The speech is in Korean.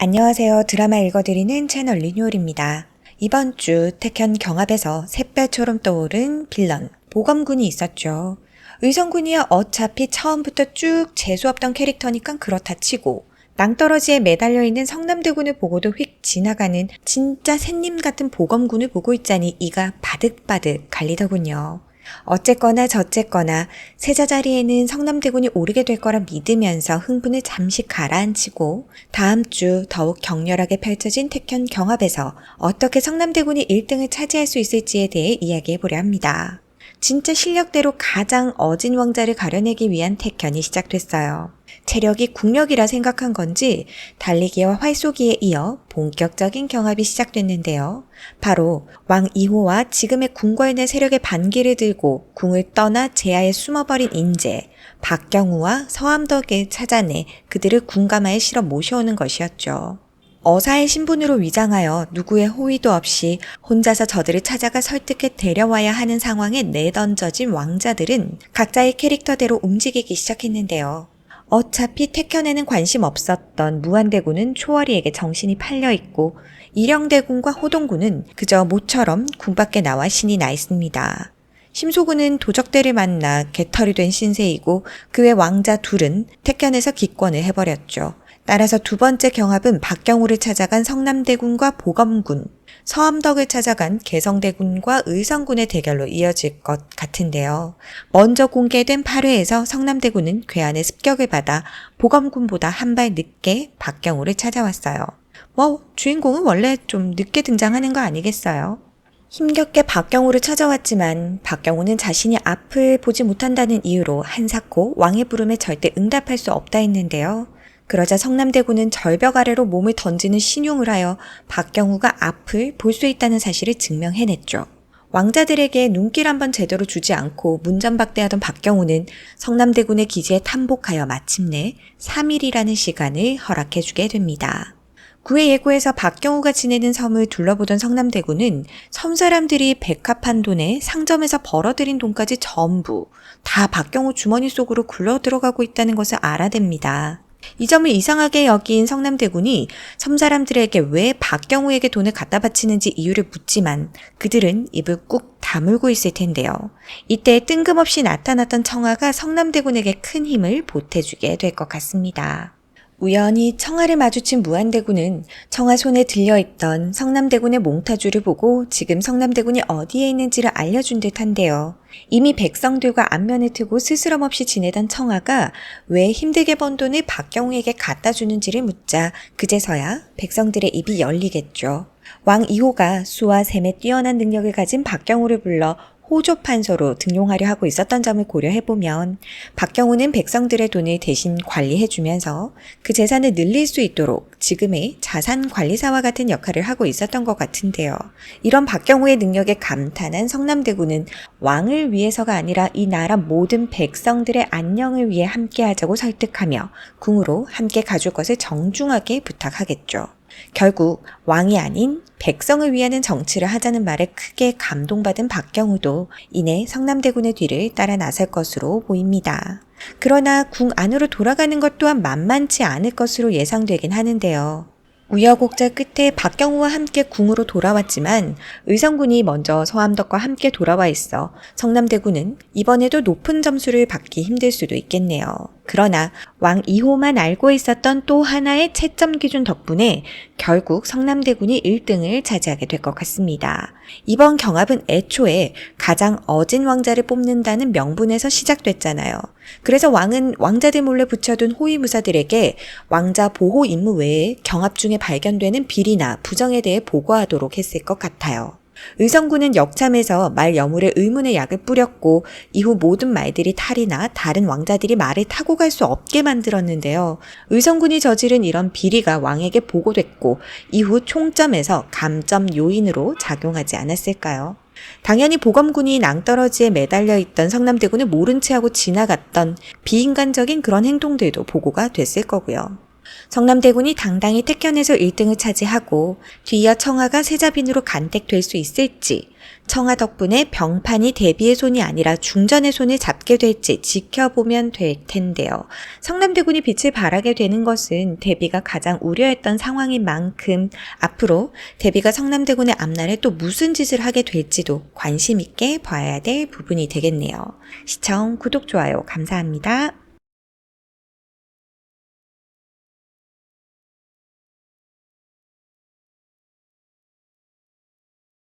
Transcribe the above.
안녕하세요. 드라마 읽어드리는 채널 리뉴얼입니다. 이번 주 태현 경합에서 샛별처럼 떠오른 빌런 보검군이 있었죠. 의성군이야 어차피 처음부터 쭉 재수없던 캐릭터니까 그렇다 치고 낭떠러지에 매달려 있는 성남대군을 보고도 휙 지나가는 진짜 샌님 같은 보검군을 보고 있자니 이가 바득바득 갈리더군요. 어쨌거나 저쨌거나 세자 자리에는 성남대군이 오르게 될 거라 믿으면서 흥분을 잠시 가라앉히고 다음 주 더욱 격렬하게 펼쳐진 택현 경합에서 어떻게 성남대군이 1등을 차지할 수 있을지에 대해 이야기해 보려 합니다. 진짜 실력대로 가장 어진 왕자를 가려내기 위한 택현이 시작됐어요. 체력이 국력이라 생각한 건지 달리기와 활쏘기에 이어 본격적인 경합이 시작됐는데요. 바로 왕 2호와 지금의 궁궐 내 세력의 반기를 들고 궁을 떠나 제야에 숨어버린 인재 박경우와 서암덕을 찾아내 그들을 궁감하에 실어 모셔오는 것이었죠. 어사의 신분으로 위장하여 누구의 호의도 없이 혼자서 저들을 찾아가 설득해 데려와야 하는 상황에 내던져진 왕자들은 각자의 캐릭터대로 움직이기 시작했는데요. 어차피 택현에는 관심 없었던 무한대군은 초월이에게 정신이 팔려 있고 일영대군과 호동군은 그저 모처럼 군 밖에 나와 신이 나 있습니다. 심소군은 도적대를 만나 개털이 된 신세이고 그의 왕자 둘은 택현에서 기권을 해버렸죠. 따라서 두 번째 경합은 박경우를 찾아간 성남대군과 보검군, 서암덕을 찾아간 개성대군과 의성군의 대결로 이어질 것 같은데요. 먼저 공개된 8회에서 성남대군은 괴한의 습격을 받아 보검군보다 한 발 늦게 박경우를 찾아왔어요. 뭐 주인공은 원래 좀 늦게 등장하는 거 아니겠어요? 힘겹게 박경우를 찾아왔지만 박경우는 자신이 앞을 보지 못한다는 이유로 한사코 왕의 부름에 절대 응답할 수 없다 했는데요. 그러자 성남대군은 절벽 아래로 몸을 던지는 신용을 하여 박경우가 앞을 볼 수 있다는 사실을 증명해냈죠. 왕자들에게 눈길 한번 제대로 주지 않고 문전박대하던 박경우는 성남대군의 기지에 탐복하여 마침내 3일이라는 시간을 허락해주게 됩니다. 구의 예고에서 박경우가 지내는 섬을 둘러보던 성남대군은 섬 사람들이 백합한 돈에 상점에서 벌어들인 돈까지 전부 다 박경우 주머니 속으로 굴러 들어가고 있다는 것을 알아댑니다. 이 점을 이상하게 여긴 성남대군이 섬 사람들에게 왜 박경우에게 돈을 갖다 바치는지 이유를 묻지만 그들은 입을 꾹 다물고 있을 텐데요. 이때 뜬금없이 나타났던 청아가 성남대군에게 큰 힘을 보태주게 될 것 같습니다. 우연히 청아를 마주친 무한대군은 청아 손에 들려있던 성남대군의 몽타주를 보고 지금 성남대군이 어디에 있는지를 알려준 듯한데요. 이미 백성들과 안면을 트고 스스럼 없이 지내던 청아가 왜 힘들게 번 돈을 박경우에게 갖다 주는지를 묻자 그제서야 백성들의 입이 열리겠죠. 왕 2호가 수와 셈에 뛰어난 능력을 가진 박경우를 불러 호조 판서로 등용하려 하고 있었던 점을 고려해 보면 박경우는 백성들의 돈을 대신 관리해 주면서 그 재산을 늘릴 수 있도록 지금의 자산 관리사와 같은 역할을 하고 있었던 것 같은데요. 이런 박경우의 능력에 감탄한 성남대군은 왕을 위해서가 아니라 이 나라 모든 백성들의 안녕을 위해 함께 하자고 설득하며 궁으로 함께 가줄 것을 정중하게 부탁하겠죠. 결국 왕이 아닌 백성을 위하는 정치를 하자는 말에 크게 감동받은 박경우도 이내 성남대군의 뒤를 따라 나설 것으로 보입니다. 그러나 궁 안으로 돌아가는 것 또한 만만치 않을 것으로 예상되긴 하는데요. 우여곡절 끝에 박경우와 함께 궁으로 돌아왔지만 의성군이 먼저 서암덕과 함께 돌아와 있어 성남대군은 이번에도 높은 점수를 받기 힘들 수도 있겠네요. 그러나 왕 2호만 알고 있었던 또 하나의 채점 기준 덕분에 결국 성남대군이 1등을 차지하게 될 것 같습니다. 이번 경합은 애초에 가장 어진 왕자를 뽑는다는 명분에서 시작됐잖아요. 그래서 왕은 왕자들 몰래 붙여둔 호위무사들에게 왕자 보호 임무 외에 경합 중에 발견되는 비리나 부정에 대해 보고하도록 했을 것 같아요. 의성군은 역참에서 말 여물에 의문의 약을 뿌렸고 이후 모든 말들이 탈이나 다른 왕자들이 말을 타고 갈 수 없게 만들었는데요. 의성군이 저지른 이런 비리가 왕에게 보고됐고 이후 총점에서 감점 요인으로 작용하지 않았을까요? 당연히 보검군이 낭떠러지에 매달려 있던 성남대군을 모른 채 하고 지나갔던 비인간적인 그런 행동들도 보고가 됐을 거고요. 성남대군이 당당히 택견에서 1등을 차지하고 뒤이어 청하가 세자빈으로 간택될 수 있을지, 청하 덕분에 병판이 대비의 손이 아니라 중전의 손을 잡게 될지 지켜보면 될 텐데요. 성남대군이 빛을 발하게 되는 것은 대비가 가장 우려했던 상황인 만큼 앞으로 대비가 성남대군의 앞날에 또 무슨 짓을 하게 될지도 관심 있게 봐야 될 부분이 되겠네요. 시청, 구독, 좋아요 감사합니다.